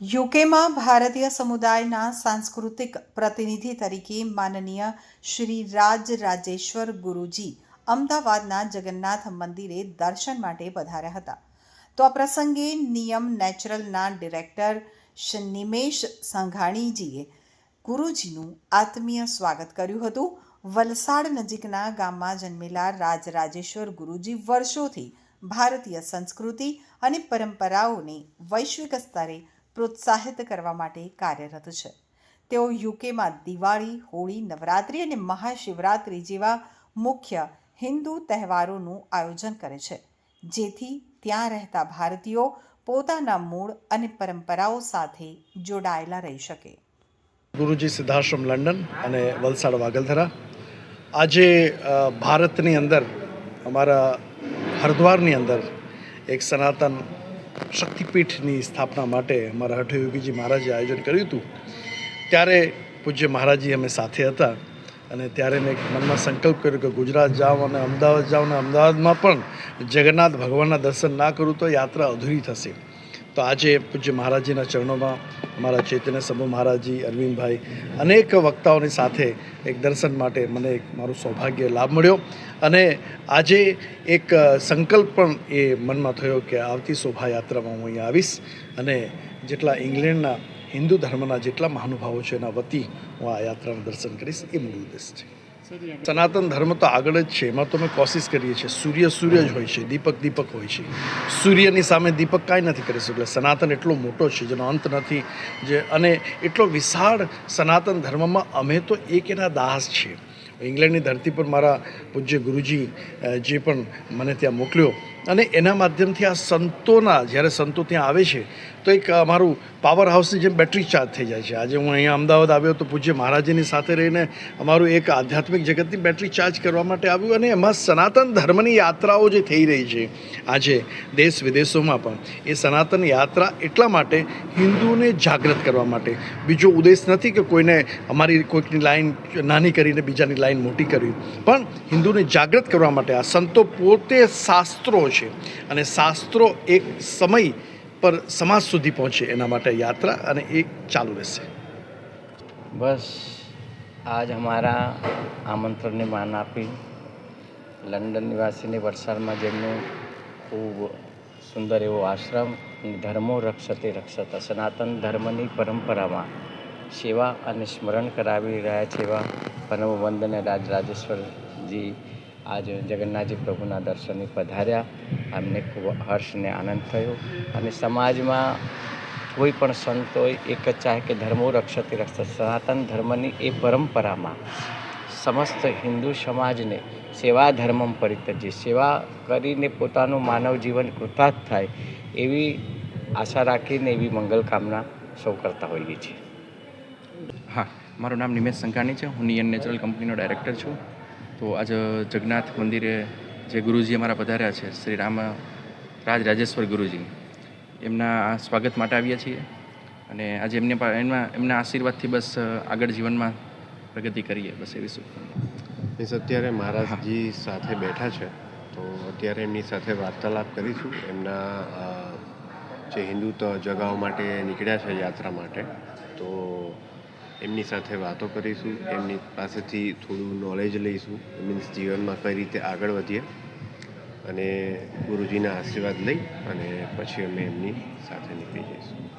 યુકેમાં ભારતીય સમુદાયના સાંસ્કૃતિક પ્રતિનિધિ તરીકે માનનીય શ્રી રાજ રાજેશ્વર ગુરુજી અમદાવાદના જગન્નાથ મંદિરે દર્શન માટે પધાર્યા હતા. તો આ પ્રસંગે નિયમ નેચરલના ડિરેક્ટર શ્રી નિમેશ સંઘાણીજીએ ગુરુજીનું આત્મીય સ્વાગત કર્યું હતું. વલસાડ નજીકના ગામમાં જન્મેલા રાજ રાજેશ્વર ગુરુજી વર્ષોથી ભારતીય સંસ્કૃતિ અને પરંપરાઓને વૈશ્વિક સ્તરે પ્રોત્સાહિત કરવા માટે કાર્યરત છે. તેઓ યુકેમાં દિવાળી, હોળી, નવરાત્રિ અને મહાશિવરાત્રિ જેવા મુખ્ય હિન્દુ તહેવારોનું આયોજન કરે છે, જેથી ત્યાં રહેતા ભારતીયો પોતાના મૂળ અને પરંપરાઓ સાથે જોડાયેલા રહી શકે. ગુરુજી સિદ્ધાશ્રમ લંડન અને વલસાડ વાગલધરા. આજે ભારતની અંદર, અમારા હરિદ્વારની અંદર એક સનાતન શક્તિપીઠની સ્થાપના માટે અમારા હઠયોગીજી મહારાજે આયોજન કર્યું હતું. ત્યારે પૂજ્ય મહારાજી અમે સાથે હતા અને ત્યારે મેં મનમાં સંકલ્પ કર્યો કે ગુજરાત જાઉં અને અમદાવાદ જાઉં અને અમદાવાદમાં પણ જગન્નાથ ભગવાનના દર્શન ના કરું તો યાત્રા અધૂરી થશે. તો આજે પૂજ્ય મહારાજીના ચરણોમાં અમારા ચૈતન્ય સભુ મહારાજી અરવિંદભાઈ, અનેક વક્તાઓની સાથે એક દર્શન માટે મને એક મારું સૌભાગ્ય લાભ મળ્યો. અને આજે એક સંકલ્પ પણ એ મનમાં થયો કે આવતી શોભાયાત્રામાં હું અહીંયા આવીશ અને જેટલા ઇંગ્લેન્ડના હિન્દુ ધર્મના જેટલા મહાનુભાવો છે એના વતી હું આ યાત્રાનું દર્શન કરીશ, એ મૂળ ઉદ્દેશ છે. સનાતન ધર્મ તો આગળ જ છે. એમાં તો અમે કોશિશ કરીએ છીએ. સૂર્ય સૂર્ય જ હોય છે. દીપક દીપક હોય છે. સૂર્યની સામે દીપક કાંઈ નથી કરી શકતું. સનાતન એટલો મોટો છે, જેનો અંત નથી. જે અને એટલો વિશાળ સનાતન ધર્મમાં અમે તો એક એના દાસ છીએ. ઇંગ્લેન્ડની ધરતી પર મારા પૂજ્ય ગુરુજી જે પણ મને ત્યાં મોકલ્યો. અને એના માધ્યમથી આ સંતોના, જ્યારે સંતો ત્યાં આવે છે, તો એક અમારું પાવર હાઉસની જેમ બેટરી ચાર્જ થઈ જાય છે. આજે હું અહીંયા અમદાવાદ આવ્યો તો પૂજ્ય મહારાજની સાથે રહીને અમારું એક આધ્યાત્મિક જગતની બેટરી ચાર્જ કરવા માટે આવ્યું અને એમાં સનાતન ધર્મની યાત્રાઓ જે થઈ રહી છે આજે દેશ વિદેશોમાં પણ, એ સનાતન યાત્રા એટલા માટે હિન્દુઓને જાગૃત કરવા માટે. બીજો ઉદ્દેશ નથી કે કોઈને અમારી કોઈકની લાઈન નાની કરીને બીજાની લાઈન મોટી કરવી. પણ હિન્દુને જાગૃત કરવા માટે આ સંતો પોતે શાસ્ત્રો છે. અને શાસ્ત્રો એક સમય પર સમાજ સુધી પહોંચે એના માટે યાત્રા અને એ ચાલુ રહેશે. બસ, આજ અમારા આમંત્રણને માન આપી લંડન નિવાસીને વલસાડમાં જેમનું ખૂબ સુંદર એવો આશ્રમ ધર્મો રક્ષતે રક્ષતા, સનાતન ધર્મની પરંપરામાં સેવા અને સ્મરણ કરાવી રહ્યા છે એવા પરમ રાજ રાજેશ્વરજી આજ જગન્નાથજી પ્રભુના દર્શને પધાર્યા. અમને ખૂબ હર્ષ અને આનંદ થયો. અને સમાજમાં કોઈ પણ સંત હોય, એક જ ચાહે કે ધર્મો રક્ષતે રક્ષત, સનાતન ધર્મની એ પરંપરામાં સમસ્ત હિન્દુ સમાજને સેવા ધર્મમ પરિતજે સેવા કરીને પોતાનું માનવ જીવન કૃતાર્થ થાય, એવી આશા રાખીને એવી મંગલ કામના સૌ કરતા હોઈએ છીએ. હા, મારું નામ નિમેશ સંઘાણી છે. હું નિયન નેચરલ કંપનીનો ડાયરેક્ટર છું. તો આજે જગન્નાથ મંદિરે જે ગુરુજી અમારા પધાર્યા છે શ્રી રામ રાજ રાજેશ્વર ગુરુજી એમના આ સ્વાગત માટે આવ્યા છીએ અને આજે એમને એમના એમના આશીર્વાદથી બસ આગળ જીવનમાં પ્રગતિ કરીએ. બસ એવી શુભકામના અત્યારે મહારાજજી સાથે બેઠા છે તો અત્યારે એમની સાથે વાર્તાલાપ કરીશું. એમના જે હિન્દુ જગાઓ માટે નીકળ્યા છે યાત્રા માટે તો એમની સાથે વાતો કરીશું, એમની પાસેથી થોડું નોલેજ લઈશું મીન્સ જીવનમાં કઈ રીતે આગળ વધીએ અને ગુરુજીના આશીર્વાદ લઈ અને પછી અમે એમની સાથે નીકળી જઈશું.